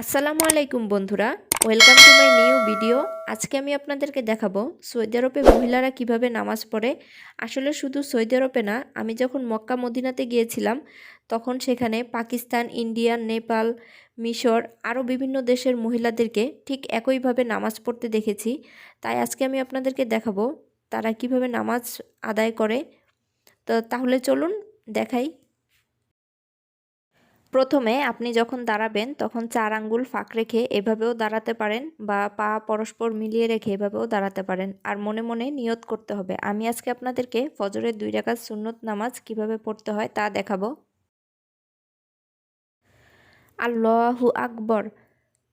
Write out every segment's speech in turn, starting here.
আসসালামু আলাইকুম বন্ধুরা, welcome to my new video. আজকে আমি আপনাদেরকে দেখাবো সৌদি আরবে মহিলারা কীভাবে নামাজ পড়ে। আসলে শুধু সৌদি আরবে না, আমি যখন মক্কা মদিনাতে গিয়েছিলাম, তখন সেখানে পাকিস্তান, ইন্ডিয়া, নেপাল, মিশর আরও বিভিন্ন দেশের মহিলাদেরকে ঠিক একইভাবে নামাজ পড়তে দেখেছি। তাই আজকে আমি আপনাদেরকে দেখাবো তারা কীভাবে নামাজ আদায় করে। তো তাহলে চলুন, দেখাই প্রথমে আপনি যখন দাঁড়াবেন, তখন চার আঙ্গুল ফাঁক রেখে এভাবেও দাঁড়াতে পারেন বা পা পরস্পর মিলিয়ে রেখে এভাবেও দাঁড়াতে পারেন। আর মনে মনে নিয়ত করতে হবে। আমি আজকে আপনাদেরকে ফজরের দুই রাকাত সুন্নত নামাজ কীভাবে পড়তে হয় তা দেখাবো। আল্লাহু আকবর,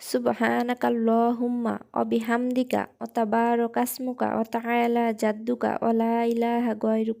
সুবহানাকাল্লাহুম্মা অবিহামদিকা অতাবারকাসমুকা অতাআলা জাদ্দুকা ইলাহা গয়রুক।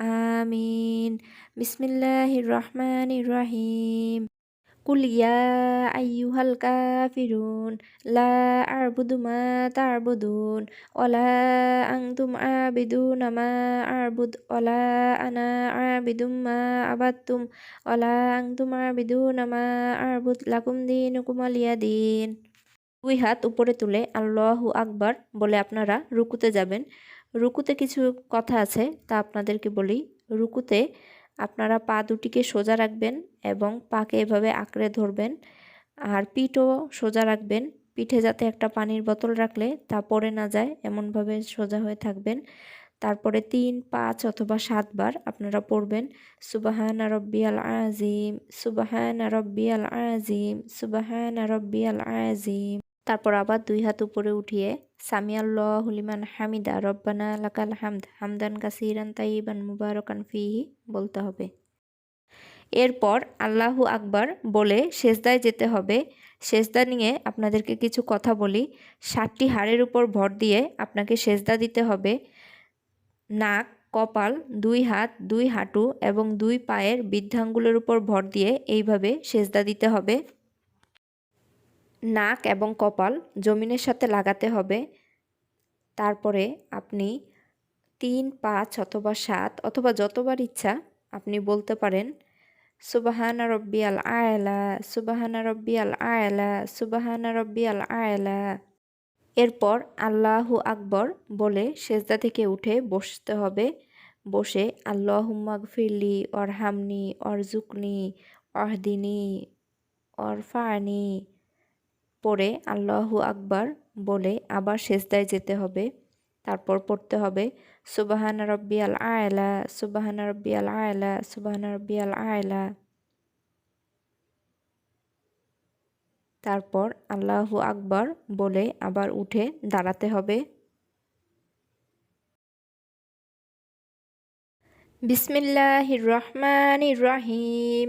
আমিন। বিসমিল্লাহির রহমানির রহিম কুল ইয়া আইয়ুহাল কাফিরুন, লা আ'বুদু মা তা'বুদুন ওয়ালা আনতুম আবিদুনা মা আ'বুদ ওয়ালা আনা আবিদুম মা আবাদতুম ওয়ালা আনতুম আবিদুনা মা আ'বুদ, লাকুম দীনুকুম দিন দুই হাত উপরে তুলে আল্লাহু আকবার বলে আপনারা রুকুতে যাবেন। রুকুতে কিছু কথা আছে, তা আপনাদেরকে বলি। রুকুতে আপনারা পা দুটিকে সোজা রাখবেন এবং পাকে এভাবে আঁকড়ে ধরবেন আর পিঠও সোজা রাখবেন। পিঠে যাতে একটা পানির বোতল রাখলে তা পড়ে না যায়, এমনভাবে সোজা হয়ে থাকবেন। তারপরে তিন, পাঁচ অথবা সাতবার আপনারা পড়বেন, সুবাহান রব্বিয়াল আজিম সুবাহান রব্বিয়াল আজিম সুবাহান রব্বিয়াল আজিম তারপর আবার দুই হাত উপরে উঠিয়ে সামিয়াল্লাহ হুলিমান হামিদা, রব্বানা লাকাল হামদ, হামদান কাসিরান তাইবান মুবারকান ফিহি, বলতে হবে। এরপর আল্লাহু আকবার বলে, সেজদায় যেতে হবে। সেজদা নিয়ে আপনাদেরকে কিছু কথা বলি। ষাটটি হাড়ের উপর ভর দিয়ে আপনাকে সেজদা দিতে হবে। নাক, কপাল, দুই হাত, দুই হাঁটু এবং দুই পায়ের বৃদ্ধাঙ্গুলের উপর ভর দিয়ে এইভাবে সেজদা দিতে হবে। নাক এবং কপাল জমিনের সাথে লাগাতে হবে। তারপরে আপনি তিন, পাঁচ অথবা সাত অথবা যতবার ইচ্ছা আপনি বলতে পারেন, সুবাহানা রব্বিয়াল আয়লা সুবাহানা রব্বিয়াল আয়লা সুবাহানা রব্বিয়াল আয়লা এরপর আল্লাহু আকবর বলে সেজদা থেকে উঠে বসতে হবে। বসে আল্লাহুম্মাগ ফিরলি অরহামনি অরজুকনি অহদিনী অরফানি পরে আল্লাহু আকবার বলে আবার সেজদায় যেতে হবে, তারপর পড়তে হবে, সুবাহান রব্বিয়াল আয়লা সুবাহান রব্বিয়াল আয়লা সুবাহান রব্বিয়াল আয়লা তারপর আল্লাহু আকবার বলে আবার উঠে দাঁড়াতে হবে। বিসমিল্লাহির রহমানির রহিম।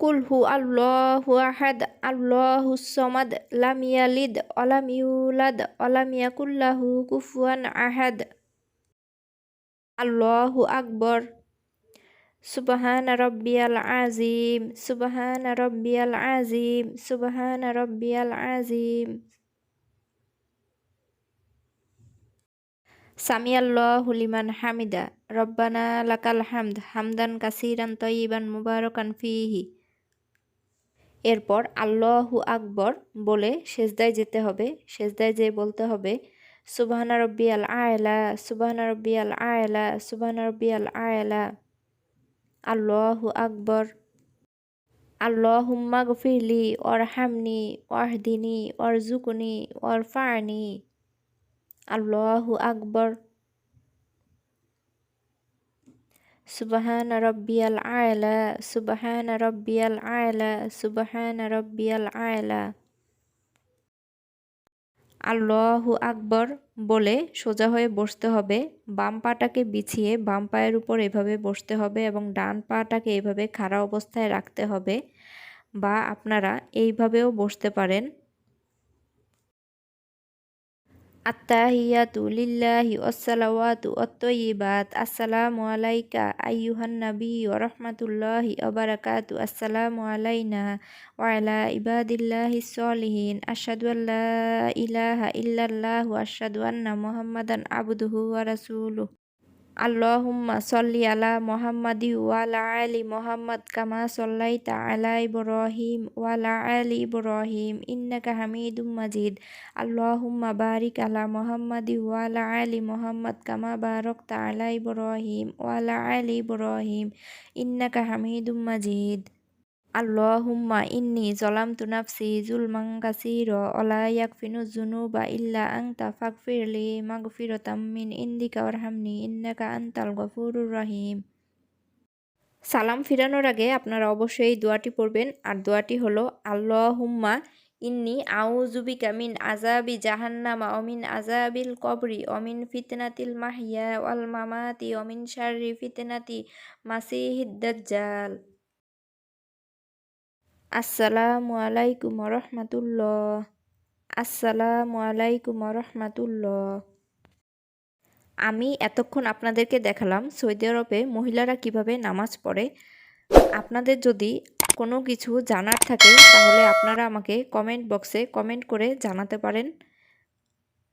কুল হু আল্লাহু আহাদ আল্লাহু সমাদ লাম ইয়ালিদ অলাম ইউলাদ অলাম ইয়াকুল্লাহু কুফুয়ান আহাদ আল্লাহু আকবর সুবহান রব্বিয়াল আজিম সুবহান রব্বিয়াল আজিম সুবহান রব্বিয়াল আজিম সামিয়াল্লাহু লিমান হামিদা রব্বানা লাকাল হামদ হামদান কাসিরান তয়িবান মুবারকান ফিহি এরপর আল্লাহু আকবর বলে সেজদায় যেতে হবে। সেজদায় যেয়ে বলতে হবে, সুবাহানা রব্বি আল আয়লা, সুবাহানা রব্বি আল আয়লা, সুবাহানা রব্বি আল আয়লা। আল্লাহু আকবর, আল্লাহুম্মা গফিরলি ওরহামনি ওয়াহদিনি ওয়ারজুকনি ওয়ারফানি। আল্লাহু আকবর সুবহান রব্বিয়াল আয়লা সুবহান রব্বিয়াল আয়লা সুবহান রব্বিয়াল আয়লা আল্লাহু আকবর বলে সোজা হয়ে বসতে হবে। বাম পাটাকে বিছিয়ে বাম পায়ের উপর এভাবে বসতে হবে এবং ডান পাটাকে এভাবে খাড়া অবস্থায় রাখতে হবে। বা আপনারা এইভাবেও বসতে পারেন। আত্তাহিয়াতু লিল্লাহি ওয়াসসালাওয়াতু ওয়াত-তয়্যিবাত আসসালামু আলাইকা আইয়ুহান নবী ওয়া রাহমাতুল্লাহি ওয়া বারাকাতু। আসসালামু আলাইনা ওয়ালা ইবাদিল্লাহি সলিহিন আশহাদু আল্লা ইলাহা ইল্লাল্লাহু আশাদু আন্না মুহাম্মাদান আবদুহু ওয়া রাসূলুহু। আল্লাহুম্মা সল্লি আলা মোহাম্মদি ওয়ালা আলি মোহাম্মদ কামা সল্লাইতা আলা ইব্রাহিম ওয়ালা আলি ইব্রাহিম ইন্নাকা হামিদুম মাজিদ। আল্লাহুম্মা বারিক আলা মোহাম্মদি ওয়ালা আলি মোহাম্মদ কামা বারাকতা আলা ইব্রাহিম ওয়ালা আলি ইব্রাহিম ইন্নাকা হামিদুম মাজিদ। আল্লাহুম্মা ইন্নি জলামতু নাফসি জুলমান কাসীরা ওয়া ইয়াগফিরু যুনুবা ইল্লা আনতা ফাগফিরলি মাগফিরাতাম মিন ইনদিকা ওয়ারহামনি ইন্নাকা আনতাল গফুরুর রহিম সালাম ফিরানোর আগে আপনারা অবশ্যই এই দোয়াটি পড়বেন। আর দোয়াটি হলো, আল্লাহুম্মা ইন্নি আউজুবিকা মিন আজাবি জাহান্নামা অমিন আজাবিল কবরি অমিন ফিতনাতিল মাহিয়া ওয়াল মামাতি অমিন শারি ফিতনাতি মাসিহিদ দাজ্জাল। আসসালামু আলাইকুম রহমাতুল্লাহ। আসসালামু আলাইকুম রহমাতুল্লাহ। আমি এতক্ষণ আপনাদেরকে দেখালাম সৌদি আরবে মহিলারা কীভাবে নামাজ পড়ে। আপনাদের যদি কোনো কিছু জানার থাকে, তাহলে আপনারা আমাকে কমেন্ট বক্সে কমেন্ট করে জানাতে পারেন।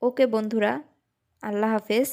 ওকে বন্ধুরা, আল্লাহ হাফেজ।